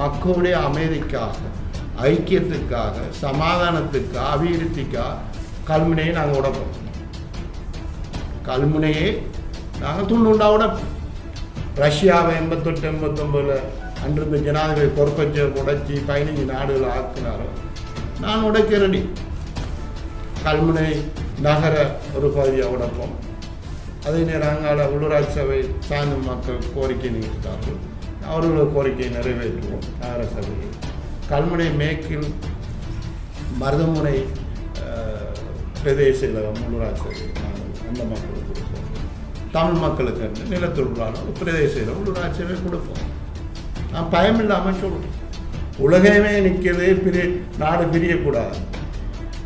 மக்களுடைய அமைதிக்காக ஐக்கியத்துக்காக சமாதானத்துக்காக அபிவிருத்திக்காக கல்முனையை நாங்கள் உடப்போம். கல்முனையை நாங்கள் துண்டுண்டா உடப்போம். ரஷ்யாவை எண்பத்தெட்டு எண்பத்தொம்பதில் அன்றிருந்த ஜனாதிபதி பொறுப்பச்ச உடைச்சி பதினஞ்சு நாடுகள் ஆக்கினாரோ நான் உடைக்க ரெடி கல்முனை நகர ஒரு பகுதியாக உடைப்போம். அதே நேரம் அங்கால உள்ளூராட்சி சபை சார்ந்த மக்கள் கோரிக்கை நிறுத்தார்கள் அவர்களோட கோரிக்கையை நிறைவேற்றுவோம். நகர சபையை கல்முனை மேற்கில் மருதமுனை பிரதேச இலகம் உள்ளூராட்சி நாங்கள் அந்த மக்களுக்கு கொடுப்போம். தமிழ் மக்களுக்கு என்று நிலத்தொழிலாளர் ஒரு பிரதேச கொடுப்போம். நான் பயம் இல்லாமல் சொல்கிறேன் உலகமே நிற்கிறது பிரி நாடு பிரியக்கூடாது.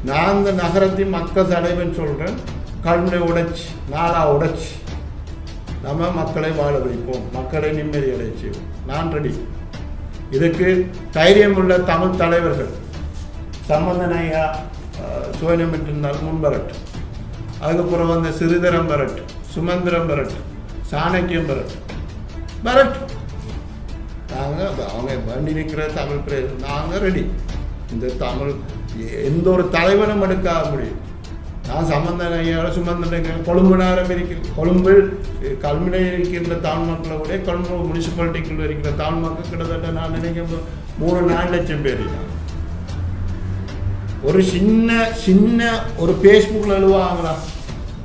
நான் இந்த நகரத்தையும் மக்கள் தலைவன் சொல்கிறேன் கல்முனை உடைச்சி நாளாக உடைச்சி. நம்ம மக்களை வாழ வைப்போம். மக்களை நிம்மதி அடைய செய்வோம். நான் ரெடி இதுக்கு தைரியம் உள்ள தமிழ் தலைவர்கள் சம்பந்தன் ஐயா சுவனம் இருந்தால் முன்வரட்டும் அதுக்கப்புறம் வந்து சிறிதரம் பரட் சுமந்திரம் பரட் சாணக்கியம் பரட் பரட் நாங்கள் அவங்க வண்டி நிற்கிற தமிழ் பிரேசம் நாங்கள் ரெடி இந்த தமிழ் எந்த ஒரு தலைவனும் எடுக்க முடியும். நான் சம்பந்தன் ஐயாவோட சுமந்தன் கொழும்பு நகரம் இருக்கிற கொழும்பில் கல்முனை இருக்கின்ற தமிழ் மக்களை விட கொழும்பு முனிசிபாலிட்டிக்குள்ள இருக்கிற தமிழ் மக்கள் கிட்டத்தட்ட நான் நினைக்கும் மூணு நாலு லட்சம் பேர் இருக்காங்க. ஒரு சின்ன சின்ன ஒரு ஃபேஸ்புக்கில் எழுவாங்களா?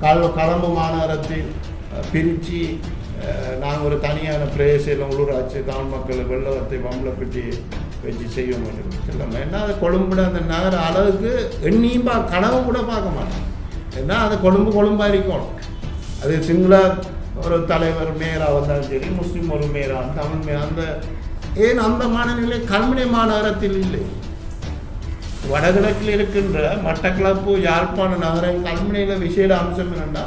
கல் கலம்பு மாநகரத்தில் பிரித்து நாங்கள் ஒரு தனியான பிரேசையில் உள்ளூராட்சி தமிழ் மக்கள் வெள்ளவத்தை பம்பளப்பட்டி வச்சு செய்ய மாட்டோம் சொல்லாமல் ஏன்னா அது கொழும்புட அந்த நகர அளவுக்கு எண்ணியும் பா கனவு கூட பார்க்க மாட்டோம் ஏன்னா அது கொழும்பு கொழும்பாக இருக்கணும் அது சிங்கள ஒரு தலைவர் மேயராக வந்தாலும் சரி முஸ்லீம் ஒரு மேயராக தமிழ் மேயர் அந்த ஏன் அந்த மாநில கல்முனை மாநகரத்தில் இல்லை வடகிழக்கில் இருக்கின்ற மட்டக்களப்பு யாழ்ப்பாண நகரம் கல்முனையில் விசேட அம்சம் என்னென்னா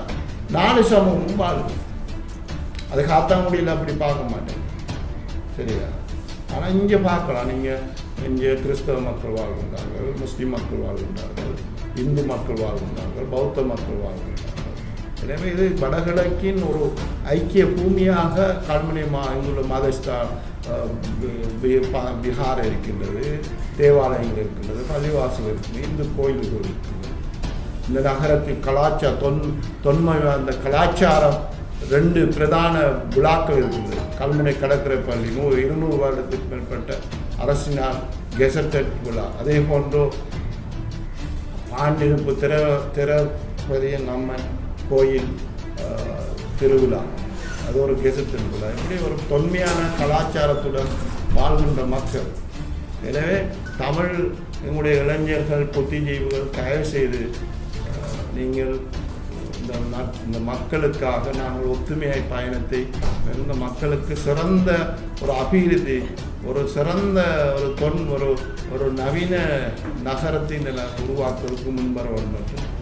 நாலு சமூகமும் வாழும் அது காத்தாங்குடியில் அப்படி பார்க்க மாட்டேன் சரியா ஆனால் இங்கே பார்க்கலாம் நீங்கள் இங்கே கிறிஸ்தவ மக்கள் வாழ்கின்றார்கள் முஸ்லீம் மக்கள் வாழ்கின்றார்கள் இந்து மக்கள் வாழ்கின்றார்கள் பௌத்த மக்கள் வாழ்கின்றார்கள் எனவே இது வடகிழக்கின் ஒரு ஐக்கிய பூமியாக கல்முனை மா இங்குள்ள மதஸ்தா பீகார் இருக்கின்றது தேவாலயங்கள் இருக்கின்றது பள்ளிவாசல் இருக்குது இந்து கோயில்கள் இருக்கின்றது. இந்த நகரத்தில் கலாச்சார தொன் தொன்மை அந்த கலாச்சாரம் ரெண்டு பிரதான விழாக்கள் இருக்கின்றது. கல்முனை கடற்கரை பள்ளி நூறு இருநூறு வருடத்துக்கு மேற்பட்ட அரசினால் கெசட்டட் விழா. அதே போன்று ஆண்டிருப்பு திர திரப்பதிய நம்ம கோயில் திருவிழா. அது ஒரு கெசு திருவிழா. இப்படி ஒரு தொன்மையான கலாச்சாரத்துடன் வாழ்கின்ற மக்கள். எனவே தமிழ் எங்களுடைய இளைஞர்கள் புத்திஜீவிகள் தயவு செய்து நீங்கள் இந்த இந்த மக்களுக்காக நாங்கள் ஒத்துமையாய் பயணத்தை இந்த மக்களுக்கு சிறந்த ஒரு அபிவிருத்தி ஒரு சிறந்த ஒரு தொன் ஒரு ஒரு நவீன நகரத்தை நில உருவாக்குவதற்கு முன்வர வேண்டும்.